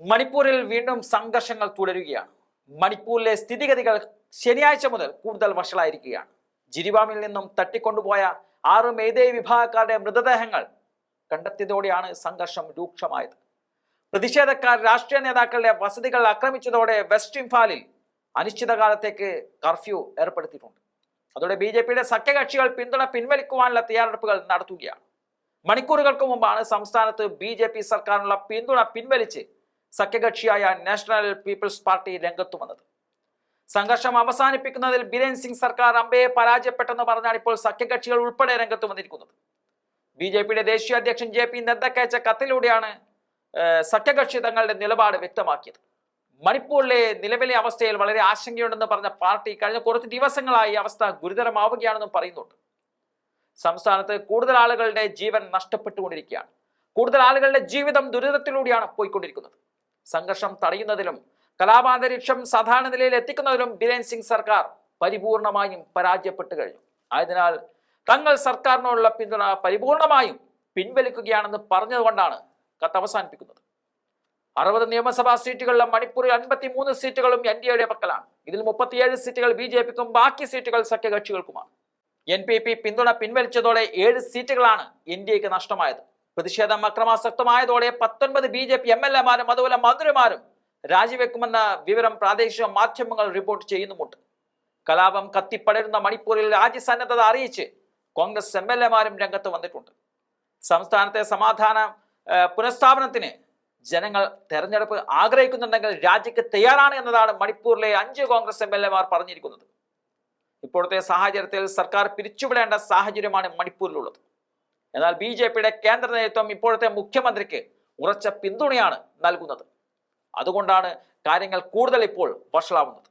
മണിപ്പൂരിൽ വീണ്ടും സംഘർഷങ്ങൾ തുടരുകയാണ്. മണിപ്പൂരിലെ സ്ഥിതിഗതികൾ ശനിയാഴ്ച മുതൽ കൂടുതൽ വഷളായിരിക്കുകയാണ്. ജിരിബാമിൽ നിന്നും തട്ടിക്കൊണ്ടുപോയ ആറ് മെയ്തേ വിഭാഗക്കാരുടെ മൃതദേഹങ്ങൾ കണ്ടെത്തിയതോടെയാണ് സംഘർഷം രൂക്ഷമായത്. പ്രതിഷേധക്കാർ രാഷ്ട്രീയ നേതാക്കളുടെ വസതികൾ ആക്രമിച്ചതോടെ വെസ്റ്റ് ഇംഫാലിൽ അനിശ്ചിതകാലത്തേക്ക് കർഫ്യൂ ഏർപ്പെടുത്തിയിട്ടുണ്ട്. അതോടെ ബി ജെ പിയുടെ സഖ്യകക്ഷികൾ പിന്തുണ പിൻവലിക്കുവാനുള്ള തയ്യാറെടുപ്പുകൾ നടത്തുകയാണ്. മണിക്കൂറുകൾക്ക് മുമ്പാണ് സംസ്ഥാനത്ത് ബി സർക്കാരിനുള്ള പിന്തുണ പിൻവലിച്ച് സഖ്യകക്ഷിയായ നാഷണൽ പീപ്പിൾസ് പാർട്ടി രംഗത്തു വന്നത്. സംഘർഷം അവസാനിപ്പിക്കുന്നതിൽ ബിരേൻ സിംഗ് സർക്കാർ അമ്പയെ പരാജയപ്പെട്ടെന്ന് പറഞ്ഞാണ് ഇപ്പോൾ സഖ്യകക്ഷികൾ ഉൾപ്പെടെ രംഗത്ത് വന്നിരിക്കുന്നത്. ബി ജെ പിയുടെ ദേശീയ അധ്യക്ഷൻ ജെ പി നദ്ദക്കയച്ച കത്തിലൂടെയാണ് സഖ്യകക്ഷി തങ്ങളുടെ നിലപാട് വ്യക്തമാക്കിയത്. മണിപ്പൂരിലെ നിലവിലെ അവസ്ഥയിൽ വളരെ ആശങ്കയുണ്ടെന്ന് പറഞ്ഞ പാർട്ടി കഴിഞ്ഞ കുറച്ച് ദിവസങ്ങളായി അവസ്ഥ ഗുരുതരമാവുകയാണെന്നും പറയുന്നുണ്ട്. സംസ്ഥാനത്ത് കൂടുതൽ ആളുകളുടെ ജീവൻ നഷ്ടപ്പെട്ടുകൊണ്ടിരിക്കുകയാണ്. കൂടുതൽ ആളുകളുടെ ജീവിതം ദുരിതത്തിലൂടെയാണ് പോയിക്കൊണ്ടിരിക്കുന്നത്. സംഘർഷം തടയുന്നതിലും കലാപാന്തരീക്ഷം സാധാരണ നിലയിൽ എത്തിക്കുന്നതിലും ബിരേൻ സിംഗ് സർക്കാർ പരിപൂർണമായും പരാജയപ്പെട്ടു കഴിഞ്ഞു. ആയതിനാൽ തങ്ങൾ സർക്കാരിനുള്ള പിന്തുണ പരിപൂർണമായും പിൻവലിക്കുകയാണെന്ന് പറഞ്ഞതുകൊണ്ടാണ് കത്ത് അവസാനിപ്പിക്കുന്നത്. അറുപത് നിയമസഭാ സീറ്റുകളിലെ മണിപ്പൂരിൽ അൻപത്തി മൂന്ന് സീറ്റുകളും എൻ ഡി എയുടെ പക്കലാണ്. ഇതിൽ മുപ്പത്തിയേഴ് സീറ്റുകൾ ബി ജെ പിക്കും ബാക്കി സീറ്റുകൾ സഖ്യകക്ഷികൾക്കുമാണ്. എൻ പി പി പിന്തുണ പിൻവലിച്ചതോടെ ഏഴ് സീറ്റുകളാണ് എൻ ഡി എക്ക് നഷ്ടമായത്. പ്രതിഷേധം അക്രമാസക്തമായതോടെ പത്തൊൻപത് B J P M L എമാരും അതുപോലെ മന്ത്രിമാരും രാജിവെക്കുമെന്ന വിവരം പ്രാദേശിക മാധ്യമങ്ങൾ റിപ്പോർട്ട് ചെയ്യുന്നുമുണ്ട്. കലാപം കത്തിപ്പടരുന്ന മണിപ്പൂരിൽ രാജ്യസന്നദ്ധത അറിയിച്ച് കോൺഗ്രസ് എം എൽ എമാരും രംഗത്ത് വന്നിട്ടുണ്ട്. സംസ്ഥാനത്തെ സമാധാന പുനഃസ്ഥാപനത്തിന് ജനങ്ങൾ തെരഞ്ഞെടുപ്പ് ആഗ്രഹിക്കുന്നുണ്ടെങ്കിൽ രാജ്യക്ക് തയ്യാറാണ് എന്നതാണ് മണിപ്പൂരിലെ അഞ്ച് കോൺഗ്രസ് എം എൽ എമാർ പറഞ്ഞിരിക്കുന്നത്. ഇപ്പോഴത്തെ സാഹചര്യത്തിൽ സർക്കാർ പിരിച്ചുവിടേണ്ട സാഹചര്യമാണ് മണിപ്പൂരിലുള്ളത്. എന്നാൽ ബി ജെ പിയുടെ കേന്ദ്ര നേതൃത്വം ഇപ്പോഴത്തെ മുഖ്യമന്ത്രിക്ക് ഉറച്ച പിന്തുണയാണ് നൽകുന്നത്. അതുകൊണ്ടാണ് കാര്യങ്ങൾ കൂടുതൽ ഇപ്പോൾ വഷളാവുന്നത്.